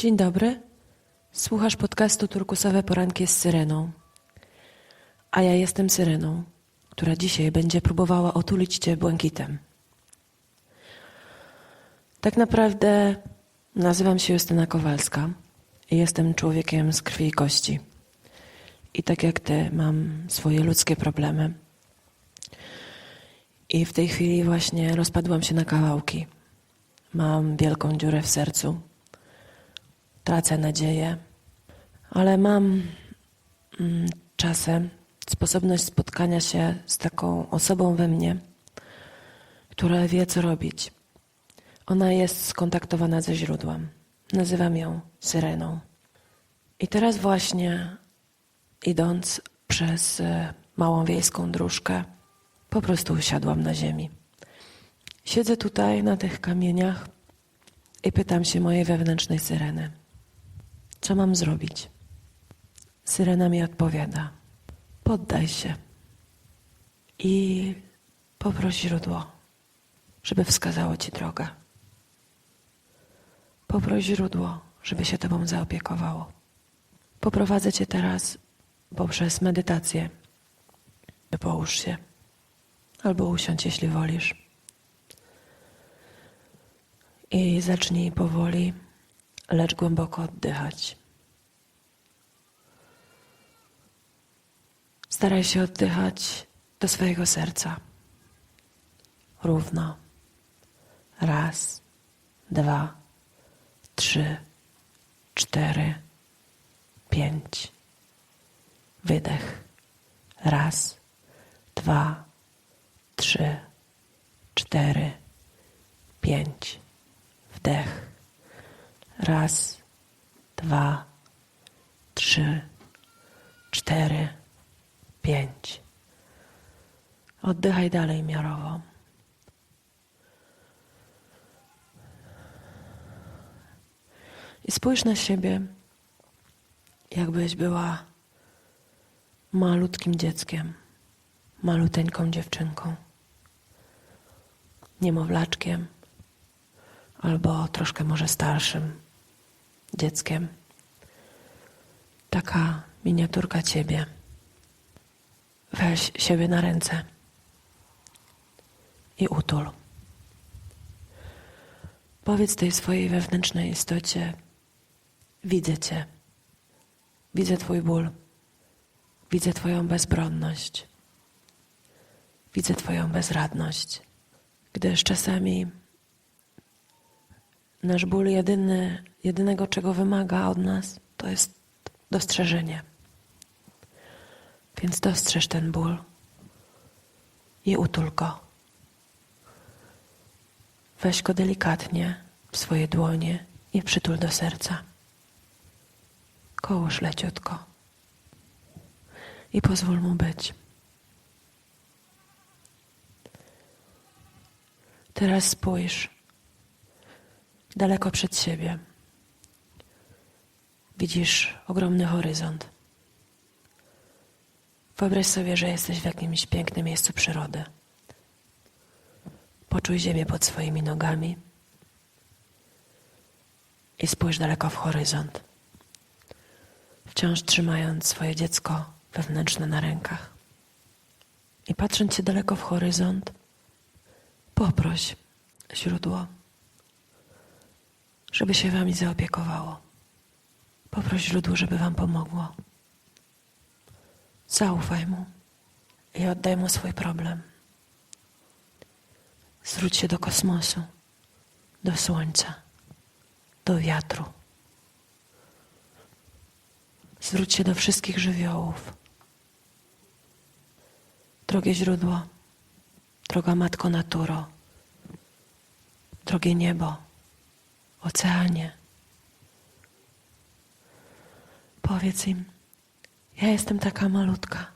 Dzień dobry. Słuchasz podcastu Turkusowe Poranki z Syreną. A ja jestem Syreną, która dzisiaj będzie próbowała otulić Cię błękitem. Tak naprawdę nazywam się Justyna Kowalska i jestem człowiekiem z krwi i kości. I tak jak Ty mam swoje ludzkie problemy. I w tej chwili właśnie rozpadłam się na kawałki. Mam wielką dziurę w sercu tracę nadzieję, ale mam mm, czasem sposobność spotkania się z taką osobą we mnie, która wie, co robić. Ona jest skontaktowana ze źródłem. Nazywam ją Syreną. I teraz właśnie, idąc przez e, małą wiejską dróżkę, po prostu usiadłam na ziemi. Siedzę tutaj na tych kamieniach i pytam się mojej wewnętrznej syreny. Co mam zrobić? Syrena mi odpowiada: Poddaj się i poproś źródło, żeby wskazało ci drogę. Poproś źródło, żeby się tobą zaopiekowało. Poprowadzę cię teraz poprzez medytację. Połóż się albo usiądź, jeśli wolisz. I zacznij powoli lecz głęboko oddychać. Staraj się oddychać do swojego serca. Równo. Raz, dwa, trzy, cztery, pięć. Wydech. Raz, dwa, trzy, cztery, pięć. Wdech. Raz, dwa, trzy, cztery, pięć. Oddychaj dalej miarowo. I spójrz na siebie, jakbyś była malutkim dzieckiem, maluteńką dziewczynką, niemowlaczkiem albo troszkę może starszym dzieckiem. Taka miniaturka ciebie. Weź siebie na ręce i utul. Powiedz tej swojej wewnętrznej istocie: Widzę Cię. Widzę Twój ból. Widzę Twoją bezbronność. Widzę Twoją bezradność. Gdyż czasami nasz ból jedyny, jedynego, czego wymaga od nas, to jest dostrzeżenie. Więc dostrzeż ten ból i utul go. Weź go delikatnie w swoje dłonie i przytul do serca. Kołóż leciutko i pozwól mu być. Teraz spójrz daleko przed siebie. Widzisz ogromny horyzont. Wyobraź sobie, że jesteś w jakimś pięknym miejscu przyrody. Poczuj ziemię pod swoimi nogami i spójrz daleko w horyzont, wciąż trzymając swoje dziecko wewnętrzne na rękach. I patrząc się daleko w horyzont, poproś źródło żeby się wami zaopiekowało. Poproś źródło, żeby wam pomogło. Zaufaj mu i oddaj mu swój problem. Zwróć się do kosmosu, do słońca, do wiatru. Zwróć się do wszystkich żywiołów. Drogie źródło, droga Matko Naturo, drogie niebo oceanie. Powiedz im, ja jestem taka malutka,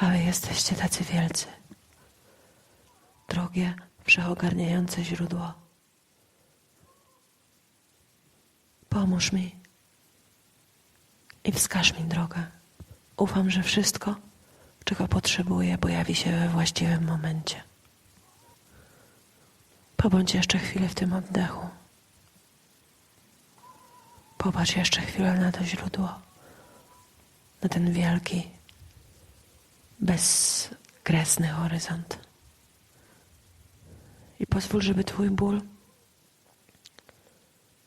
a wy jesteście tacy wielcy. Drogie, wszechogarniające źródło. Pomóż mi i wskaż mi drogę. Ufam, że wszystko, czego potrzebuję, pojawi się we właściwym momencie. Pobądź jeszcze chwilę w tym oddechu. Popatrz jeszcze chwilę na to źródło, na ten wielki, bezkresny horyzont. I pozwól, żeby Twój ból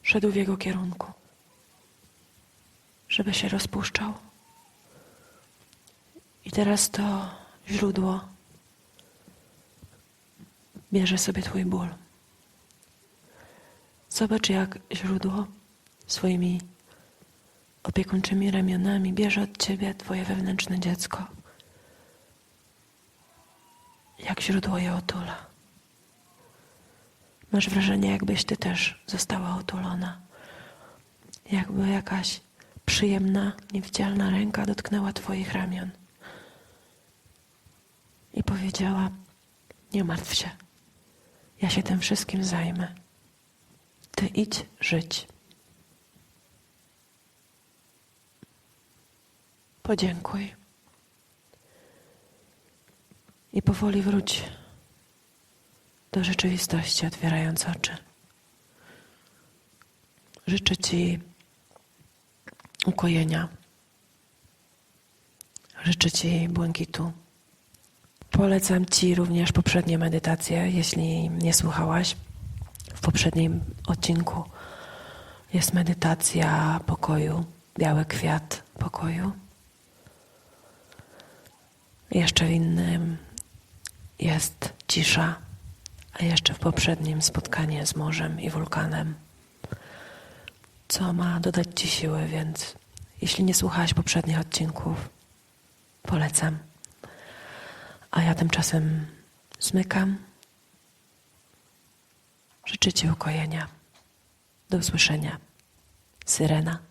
szedł w jego kierunku, żeby się rozpuszczał. I teraz to źródło bierze sobie Twój ból. Zobacz, jak źródło swoimi opiekuńczymi ramionami bierze od Ciebie Twoje wewnętrzne dziecko. Jak źródło je otula. Masz wrażenie, jakbyś Ty też została otulona. Jakby jakaś przyjemna, niewidzialna ręka dotknęła Twoich ramion i powiedziała: Nie martw się, ja się tym wszystkim zajmę. Ty idź żyć. Podziękuj. I powoli wróć do rzeczywistości, otwierając oczy. Życzę Ci ukojenia. Życzę Ci błękitu. Polecam Ci również poprzednie medytacje, jeśli nie słuchałaś. W poprzednim odcinku jest medytacja pokoju, biały kwiat pokoju. Jeszcze w innym jest cisza, a jeszcze w poprzednim spotkanie z morzem i wulkanem, co ma dodać Ci siły, więc jeśli nie słuchałaś poprzednich odcinków, polecam. A ja tymczasem zmykam. Życzę Ci ukojenia. Do usłyszenia. Syrena.